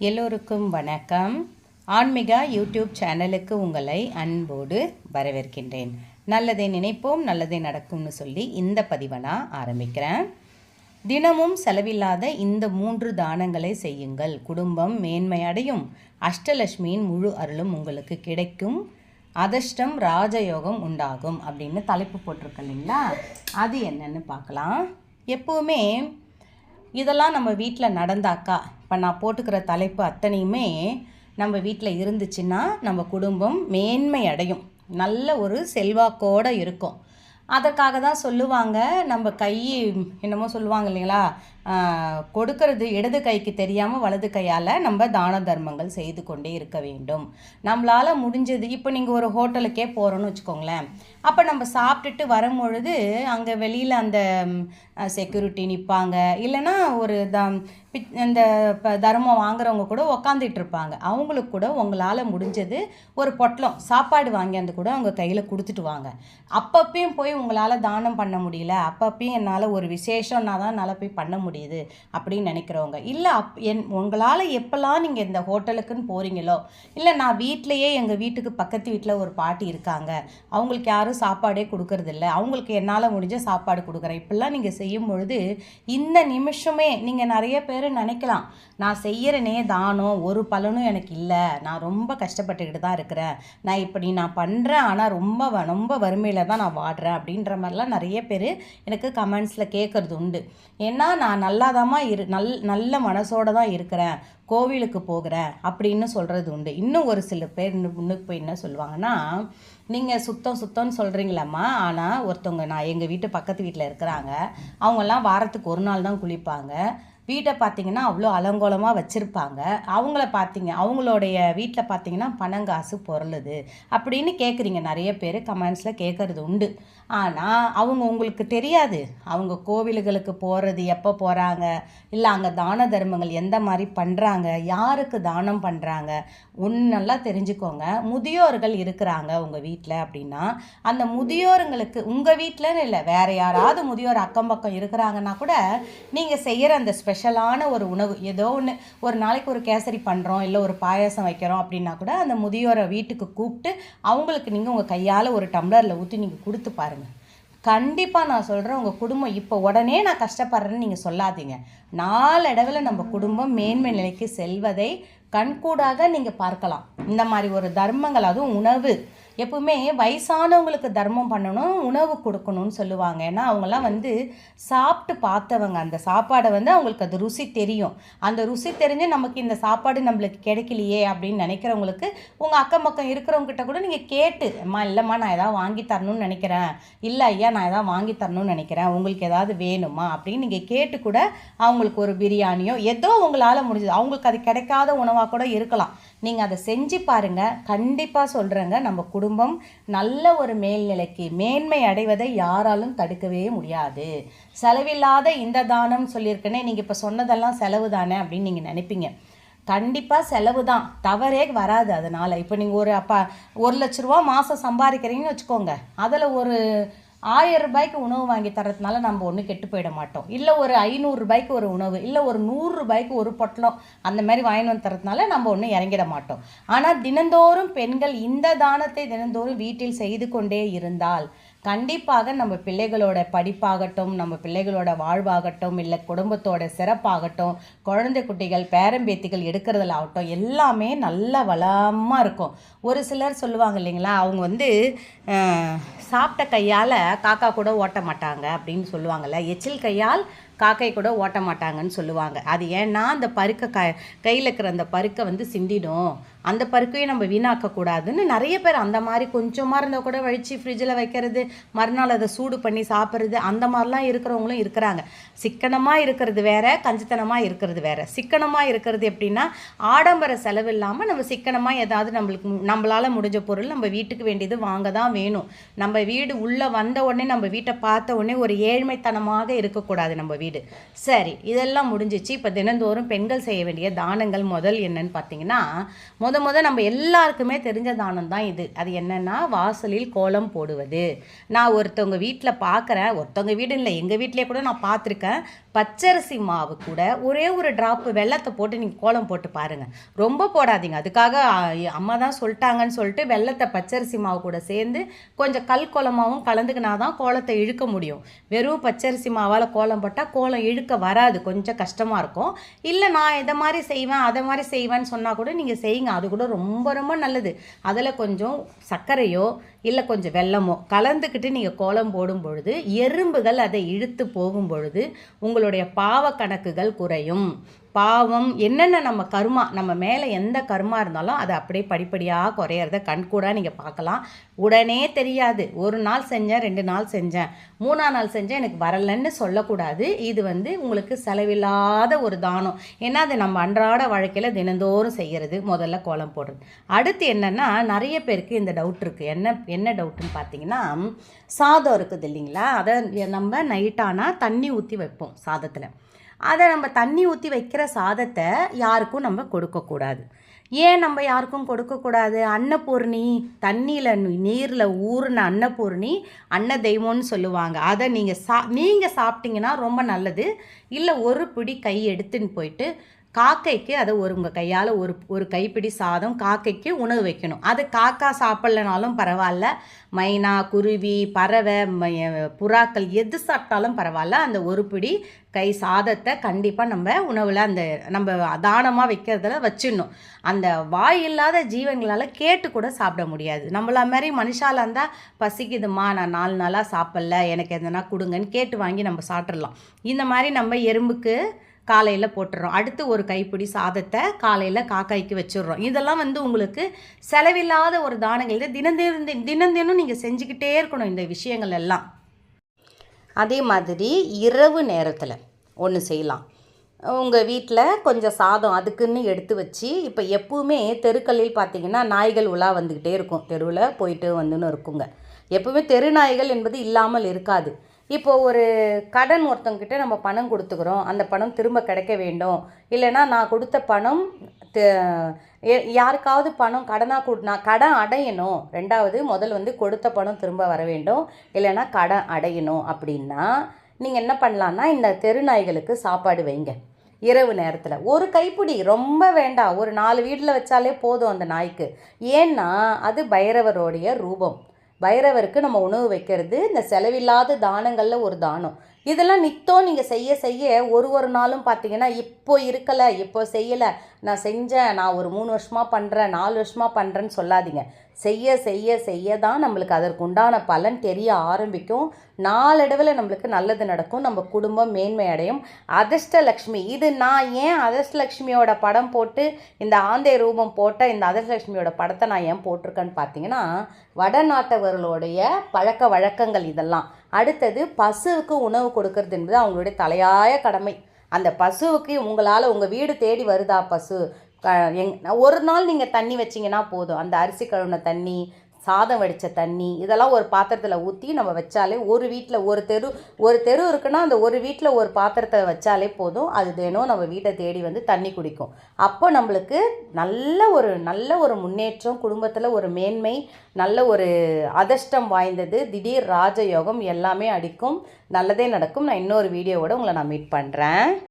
எல்லோருக்கும் வணக்கம். ஆன்மீகா யூடியூப் சேனலுக்கு உங்களை அன்போடு வரவேற்கின்றேன். நல்லதை நினைப்போம் நல்லதே நடக்கும்னு சொல்லி இந்த பதிவை நான் ஆரம்பிக்கிறேன். தினமும் செலவில்லாத இந்த மூன்று தானங்களை செய்யுங்கள். குடும்பம் மேன்மையடையும். அஷ்டலட்சுமியின் முழு அருளும் உங்களுக்கு கிடைக்கும். அதிர்ஷ்டம் ராஜயோகம் உண்டாகும் அப்படின்னு தலைப்பு போட்டிருக்கு இல்லைங்களா? அது என்னன்னு பார்க்கலாம். எப்போவுமே இதெல்லாம் நம்ம வீட்டில் நடந்தாக்கா இப்போ நான் போட்டுக்கிற தலைப்பு அத்தனையுமே நம்ம வீட்டில் இருந்துச்சுன்னா நம்ம குடும்பம் மேன்மை அடையும். நல்ல ஒரு செல்வாக்கோடு இருக்கும். அதற்காக தான் சொல்லுவாங்க நம்ம கை என்னமோ சொல்லுவாங்க இல்லைங்களா? கொடுக்கறது இடது கைக்கு தெரியாமல் வலது கையால் நம்ம தான தர்மங்கள் செய்து கொண்டே இருக்க வேண்டும். நம்மளால் முடிஞ்சது இப்போ நீங்கள் ஒரு ஹோட்டலுக்கே போகிறோன்னு வச்சுக்கோங்களேன். அப்போ நம்ம சாப்பிட்டுட்டு வரும்பொழுது அங்கே வெளியில் அந்த செக்யூரிட்டி நிற்பாங்க இல்லைன்னா ஒரு த பி இந்த இப்போ தர்மம் வாங்குறவங்க கூட உக்காந்துட்டு இருப்பாங்க. அவங்களுக்கு கூட உங்களால் முடிஞ்சது ஒரு பொட்டலம் சாப்பாடு வாங்கியாந்து கூட அவங்க கையில் கொடுத்துட்டு வாங்க. அப்பப்பையும் போய் உங்களால் தானம் பண்ண முடியல. அப்பப்பையும் என்னால் ஒரு விசேஷம்னா தான் என்னால் போய் பண்ண முடியும் முடியுது அப்படின்னு நினைக்கிறவங்க. இல்லை அப் என் உங்களால் எப்போல்லாம் நீங்கள் இந்த ஹோட்டலுக்குன்னு போகிறீங்களோ இல்லை நான் வீட்டிலையே எங்கள் வீட்டுக்கு பக்கத்து வீட்டில் ஒரு பாட்டி இருக்காங்க அவங்களுக்கு யாரும் சாப்பாடே கொடுக்கறதில்ல அவங்களுக்கு என்னால் முடிஞ்ச சாப்பாடு கொடுக்குறேன். இப்படிலாம் நீங்கள் செய்யும் பொழுது இந்த நிமிஷமே நீங்கள் நிறைய பேர் நினைக்கலாம். நான் செய்கிறனே தானம் ஒரு பலனும் எனக்கு இல்லை. நான் ரொம்ப கஷ்டப்பட்டுக்கிட்டு தான் இருக்கிறேன். நான் இப்படி நான் பண்ணுறேன் ஆனால் ரொம்ப வ- ரொம்ப வறுமையில் தான் நான் வாடுறேன் அப்படின்ற மாதிரிலாம் நிறைய பேர் எனக்கு கமெண்ட்ஸில் கேட்குறது உண்டு. ஏன்னா நான் நல்லாதாம்மா இரு நல் நல்ல மனசோட தான் இருக்கிறேன். கோவிலுக்கு போகிறேன் அப்படின்னு சொல்கிறது உண்டு. இன்னும் ஒரு சில பேர் இன்னும் முன்னுக்கு போய் என்ன சொல்லுவாங்கன்னா நீங்கள் சுத்தம் சுத்தம்னு சொல்கிறீங்களாம்மா ஆனால் ஒருத்தவங்க நான் எங்கள் வீட்டு பக்கத்து வீட்டில் இருக்கிறாங்க. அவங்கெல்லாம் வாரத்துக்கு ஒரு நாள் தான் குளிப்பாங்க. வீட்டை பார்த்தீங்கன்னா அவ்வளோ அலங்கோலமாக வச்சுருப்பாங்க. அவங்கள பார்த்தீங்க அவங்களுடைய வீட்டில் பார்த்தீங்கன்னா பணங்காசு பொருளுது. அப்படின்னு கேட்குறீங்க நிறைய பேர் கமெண்ட்ஸில் கேட்குறது உண்டு. ஆனால் அவங்க உங்களுக்கு தெரியாது. அவங்க கோவில்களுக்கு போகிறது எப்போ போகிறாங்க இல்லை அங்கே தான தர்மங்கள் எந்த மாதிரி பண்ணுறாங்க யாருக்கு தானம் பண்ணுறாங்க ஒன்று நல்லா தெரிஞ்சுக்கோங்க. முதியோர்கள் இருக்கிறாங்க உங்கள் வீட்டில் அப்படின்னா அந்த முதியோருங்களுக்கு உங்கள் வீட்டிலன்னு இல்லை வேறு யாராவது முதியோர் அக்கம் பக்கம் இருக்கிறாங்கன்னா கூட நீங்கள் செய்கிற அந்த ஸ்பெஷலான ஒரு உணவு ஏதோ ஒன்று ஒரு நாளைக்கு ஒரு கேசரி பண்ணுறோம் இல்லை ஒரு பாயாசம் வைக்கிறோம் அப்படின்னா கூட அந்த முதியோரை வீட்டுக்கு கூப்பிட்டு அவங்களுக்கு நீங்கள் உங்கள் கையால் ஒரு டம்ளரில் ஊற்றி நீங்கள் கொடுத்து பாருங்கள் கண்டிப்பாக நான் சொல்கிறேன் உங்கள் குடும்பம் இப்போ உடனே நான் கஷ்டப்படுறேன்னு நீங்கள் சொல்லாதீங்க. நாளடைவில் நம்ம குடும்பம் மேன்மை நிலைக்கு செல்வதை கண்கூடாக நீங்கள் பார்க்கலாம். இந்த மாதிரி ஒரு தர்மங்கள் அதுவும் உணவு. எப்பவுமே வயசானவங்களுக்கு தர்மம் பண்ணணும் உணவு கொடுக்கணும்னு சொல்லுவாங்க. ஏன்னா அவங்கெல்லாம் வந்து சாப்பிட்டு பார்த்தவங்க. அந்த சாப்பாடை வந்து அவங்களுக்கு அது ருசி தெரியும். அந்த ருசி தெரிஞ்சு நமக்கு இந்த சாப்பாடு நம்மளுக்கு கிடைக்கலையே அப்படின்னு நினைக்கிறவங்களுக்கு உங்கள் அக்கம் பக்கம் இருக்கிறவங்க கிட்ட கூட நீங்கள் கேட்டு அம்மா இல்லைம்மா நான் எதாவது வாங்கி தரணும்னு நினைக்கிறேன். இல்லை ஐயா நான் ஏதாவது வாங்கி தரணும்னு நினைக்கிறேன். உங்களுக்கு ஏதாவது வேணுமா? அப்படின்னு நீங்கள் கேட்டு கூட அவங்களுக்கு ஒரு பிரியாணியோ ஏதோ உங்களால் முடிஞ்சது. அவங்களுக்கு அது கிடைக்காத உணவாக கூட இருக்கலாம். நீங்கள் அதை செஞ்சு பாருங்கள் கண்டிப்பாக சொல்கிறேங்க நம்ம குடும்பம் நல்ல ஒரு மேல்நிலைக்கு மேன்மை அடைவதை யாராலும் தடுக்கவே முடியாது. செலவில்லாத இந்த தானம் சொல்லியிருக்கேனே நீங்கள் இப்போ சொன்னதெல்லாம் செலவு தானே அப்படின்னு நீங்கள் நினைப்பீங்க. கண்டிப்பாக செலவு தான். தவறே வராது அதனால். இப்போ நீங்கள் ஒரு அப்பா ஒரு லட்ச ரூபா மாதம் சம்பாதிக்கிறீங்கன்னு வச்சுக்கோங்க. அதில் ஒரு ஆயிரம் ரூபாய்க்கு உணவு வாங்கி தரதுனால நம்ம ஒன்றும் கெட்டு போயிட மாட்டோம். இல்லை ஒரு ஐநூறு ரூபாய்க்கு ஒரு உணவு இல்லை ஒரு நூறு ரூபாய்க்கு ஒரு பொட்டலம் அந்த மாதிரி வாங்கிட்டு வந்து தரதுனால நம்ம ஒன்றும் இறங்கிட மாட்டோம். ஆனால் தினந்தோறும் பெண்கள் இந்த தானத்தை தினந்தோறும் வீட்டில் செய்து கொண்டே இருந்தால் கண்டிப்பாக நம்ம பிள்ளைகளோட படிப்பாகட்டும் நம்ம பிள்ளைகளோட வாழ்வாகட்டும் இல்லை குடும்பத்தோட சிறப்பாகட்டும் குழந்தை குட்டிகள் பேரம்பேத்திகள் எடுக்கிறதுல ஆகட்டும் எல்லாமே நல்ல வளமாக இருக்கும். ஒரு சிலர் சொல்லுவாங்க இல்லைங்களா அவங்க வந்து சாப்பிட்ட கையால் காக்கா கூட ஓட்ட மாட்டாங்க அப்படின்னு சொல்லுவாங்கல்ல. எச்சில் கையால் காக்கை கூட ஓட்ட மாட்டாங்கன்னு சொல்லுவாங்க. அது ஏன்னா அந்த பருக்கை க கையில் இருக்கிற அந்த பருக்கை வந்து சிந்திடும். அந்த பருக்கையும் நம்ம வீணாக்கக்கூடாதுன்னு நிறைய பேர் அந்த மாதிரி கொஞ்சமாக இருந்தால் கூட வழித்து ஃப்ரிட்ஜில் வைக்கிறது மறுநாள் அதை சூடு பண்ணி சாப்பிட்றது அந்த மாதிரிலாம் இருக்கிறவங்களும் இருக்கிறாங்க. சிக்கனமாக இருக்கிறது வேற கஞ்சித்தனமாக இருக்கிறது வேற. சிக்கனமாக இருக்கிறது எப்படின்னா ஆடம்பர செலவு இல்லாமல் நம்ம சிக்கனமாக ஏதாவது நம்மளுக்கு நம்மளால் முடிஞ்ச பொருள் நம்ம வீட்டுக்கு வேண்டியது வாங்க தான் வேணும். நம்ம வீடு உள்ளே வந்த உடனே நம்ம வீட்டை பார்த்த உடனே ஒரு ஏழ்மைத்தனமாக இருக்கக்கூடாது நம்ம வீடு. சரி இதெல்லாம் முடிஞ்சிச்சு. இப்போ தினந்தோறும் பெண்கள் செய்ய வேண்டிய தானங்கள் முதல் என்னன்னு பார்த்தீங்கன்னா முதல் முத முத நம்ம எல்லாருக்குமே தெரிஞ்ச தானம் தான் இது. அது என்னன்னா வாசலில் கோலம் போடுவது. நான் ஒருத்தவங்க வீட்டில் பார்க்குறேன் ஒருத்தவங்க வீடு இல்லை எங்கள் வீட்டிலே கூட நான் பார்த்துருக்கேன் பச்சரிசி மாவு கூட ஒரே ஒரு ட்ராப்பு வெள்ளத்தை போட்டு நீங்கள் கோலம் போட்டு பாருங்கள் ரொம்ப போடாதீங்க. அதுக்காக அம்மா தான் சொல்லிட்டாங்கன்னு சொல்லிட்டு வெள்ளத்தை பச்சரிசி மாவு கூட சேர்ந்து கொஞ்சம் கல் கோலமாகவும் கலந்துக்கினா தான் கோலத்தை இழுக்க முடியும். வெறும் பச்சரிசி மாவால் கோலம் போட்டால் கோலம் இழுக்க வராது. கொஞ்சம் கஷ்டமாக இருக்கும். இல்லை நான் இதை மாதிரி செய்வேன் அதை மாதிரி செய்வேன்னு சொன்னால் கூட நீங்கள் செய்யுங்க. அது கூட ரொம்ப ரொம்ப நல்லது. அதில் கொஞ்சம் சர்க்கரையோ இல்லை கொஞ்சம் வெள்ளமோ கலந்துக்கிட்டு நீங்கள் கோலம் போடும் பொழுது எறும்புகள் அதை இழுத்து போகும் பொழுது உங்களுடைய பாவ கணக்குகள் குறையும். பாவம் என்னென்ன நம்ம கர்மா நம்ம மேலே எந்த கர்மா இருந்தாலும் அதை அப்படியே படிப்படியாக குறையிறத கண்கூடாக நீங்கள் பார்க்கலாம். உடனே தெரியாது. ஒரு நாள் செஞ்சேன் ரெண்டு நாள் செஞ்சேன். மூணாம் நாள் செஞ்சேன் எனக்கு வரலன்னு சொல்லக்கூடாது. இது வந்து உங்களுக்கு செலவில்லாத ஒரு தானம். ஏன்னா அது நம்ம அன்றாட வாழ்க்கையில் தினந்தோறும் செய்கிறது முதல்ல கோலம் போடுறது. அடுத்து என்னென்னா நிறைய பேருக்கு இந்த டவுட் இருக்குது என்ன என்ன டவுட்டுன்னு பார்த்தீங்கன்னா சாதம் இருக்குது இல்லைங்களா? அதை நம்ம நைட்டானால் தண்ணி ஊற்றி வைப்போம் சாதத்தில். அதை நம்ம தண்ணி ஊற்றி வைக்கிற சாதத்தை யாருக்கும் நம்ம கொடுக்கக்கூடாது ஏன் நம்ம யாருக்கும் கொடுக்கக்கூடாது அன்னபூர்ணி தண்ணியில் நீரில் ஊறின அன்னபூர்ணி அன்ன தெய்வம்னு சொல்லுவாங்க. அதை நீங்கள் சா நீங்கள் சாப்பிட்டீங்கன்னா ரொம்ப நல்லது. இல்லை ஒரு பிடி கை எடுத்துன்னு போயிட்டு காக்கைக்கு அதை ஒரு உங்கள் கையால் ஒரு ஒரு கைப்பிடி சாதம் காக்கைக்கு உணவு வைக்கணும். அது காக்கா சாப்பிட்லனாலும் பரவாயில்ல. மைனா குருவி பறவை புறாக்கள் எது சாப்பிட்டாலும் பரவாயில்ல. அந்த ஒரு பிடி கை சாதத்தை கண்டிப்பாக நம்ம உணவில் அந்த நம்ம தானமாக வைக்கிறதுல வச்சிடணும். அந்த வாய் இல்லாத ஜீவங்களால் கேட்டு கூட சாப்பிட முடியாது. நம்மள மாதிரி மனுஷால இருந்தால் பசிக்குதுமா நான் நாலு நாளாக சாப்பிட்ல எனக்கு எதனா கொடுங்கன்னு கேட்டு வாங்கி நம்ம சாப்பிட்றலாம் இந்த மாதிரி நம்ம எறும்புக்கு காலையில் போட்டுடுறோம் அடுத்து ஒரு கைப்பிடி சாதத்தை காலையில் காக்காய்க்கு வச்சிடுறோம். இதெல்லாம் வந்து உங்களுக்கு செலவில்லாத ஒரு தானங்கள். இது தினம் தினந்தினம் தினம் தினம் நீங்கள் செஞ்சுக்கிட்டே இருக்கணும் இந்த விஷயங்கள் எல்லாம். அதே மாதிரி இரவு நேரத்தில் ஒன்று செய்யலாம். உங்கள் வீட்டில் கொஞ்சம் சாதம் அதுக்குன்னு எடுத்து வச்சு இப்போ எப்பவுமே தெருக்களில் பார்த்தீங்கன்னா நாய்கள் உலா வந்துக்கிட்டே இருக்கும். தெருவில் போயிட்டு வந்துன்னு இருக்குங்க. எப்பவுமே தெரு நாய்கள் என்பது இல்லாமல் இருக்காது. இப்போ ஒரு கடன் ஒருத்தவங்கிட்ட நம்ம பணம் கொடுத்துக்கிறோம். அந்த பணம் திரும்ப கிடைக்க வேண்டும். இல்லைன்னா நான் கொடுத்த பணம் யாருக்காவது பணம் கடனாக கொடு நான் கடன் அடையணும். ரெண்டாவது முதல் வந்து கொடுத்த பணம் திரும்ப வர வேண்டும். இல்லைன்னா கடன் அடையணும் அப்படின்னா நீங்கள் என்ன பண்ணலான்னா இந்த தெரு நாய்களுக்கு சாப்பாடு வைங்க. இரவு நேரத்தில். ஒரு கைப்பிடி ரொம்ப வேண்டாம். ஒரு நாலு வீட்டில் வச்சாலே போதும் அந்த நாய்க்கு. ஏன்னா அது பைரவருடைய ரூபம். பைரவருக்கு நம்ம உணவு வைக்கிறது. இந்த செலவில்லாத தானங்களில் ஒரு தானம். இதெல்லாம் நித்தம் நீங்கள் செய்ய செய்ய ஒரு ஒரு நாளும் பார்த்தீங்கன்னா இப்போ இருக்கலை இப்போ செய்யலை. நான் செஞ்சேன் நான் ஒரு மூணு வருஷமாக பண்ணுறேன் நாலு வருஷமாக பண்ணுறேன்னு சொல்லாதீங்க. செய்ய செய்ய செய்ய தான் நம்மளுக்கு அதற்கு உண்டான பலன் தெரிய ஆரம்பிக்கும். நாளடைவில் நம்மளுக்கு நல்லது நடக்கும். நம்ம குடும்பம் மேன்மை அடையும். அதிர்ஷ்டலக்ஷ்மி இது நான் ஏன் அதிர்ஷ்டலக்ஷ்மியோட படம் போட்டு இந்த ஆந்தை ரூபம் போட்ட இந்த அதிர்ஷ்டலக்ஷ்மியோட படத்தை நான் ஏன் போட்டிருக்கேன்னு பார்த்தீங்கன்னா வடநாட்டவர்களுடைய பழக்க வழக்கங்கள் இதெல்லாம். அடுத்தது பசுவுக்கு உணவு கொடுக்கறது என்பது அவங்களுடைய தலையாய கடமை. அந்த பசுவுக்கு உங்களால் உங்கள் வீடு தேடி வருதா பசு? எங் ஒரு நாள் நீங்கள் தண்ணி வச்சிங்கன்னா போதும். அந்த அரிசி கழுவின தண்ணி சாதம் வடித்த தண்ணி இதெல்லாம் ஒரு பாத்திரத்தில் ஊற்றி நம்ம வச்சாலே ஒரு வீட்டில் ஒரு தெரு ஒரு தெரு இருக்குன்னா அந்த ஒரு வீட்டில் ஒரு பாத்திரத்தை வச்சாலே போதும். அது தினம் நம்ம வீட்டை தேடி வந்து தண்ணி குடிக்கும். அப்போ நம்மளுக்கு நல்ல ஒரு நல்ல ஒரு முன்னேற்றம் குடும்பத்தில் ஒரு மேன்மை நல்ல ஒரு அதிர்ஷ்டம் வாய்ந்தது. திடீர் ராஜயோகம் எல்லாமே அடிக்கும். நல்லதே நடக்கும். நான் இன்னொரு வீடியோவோட உங்களை நான் மீட் பண்ணுறேன்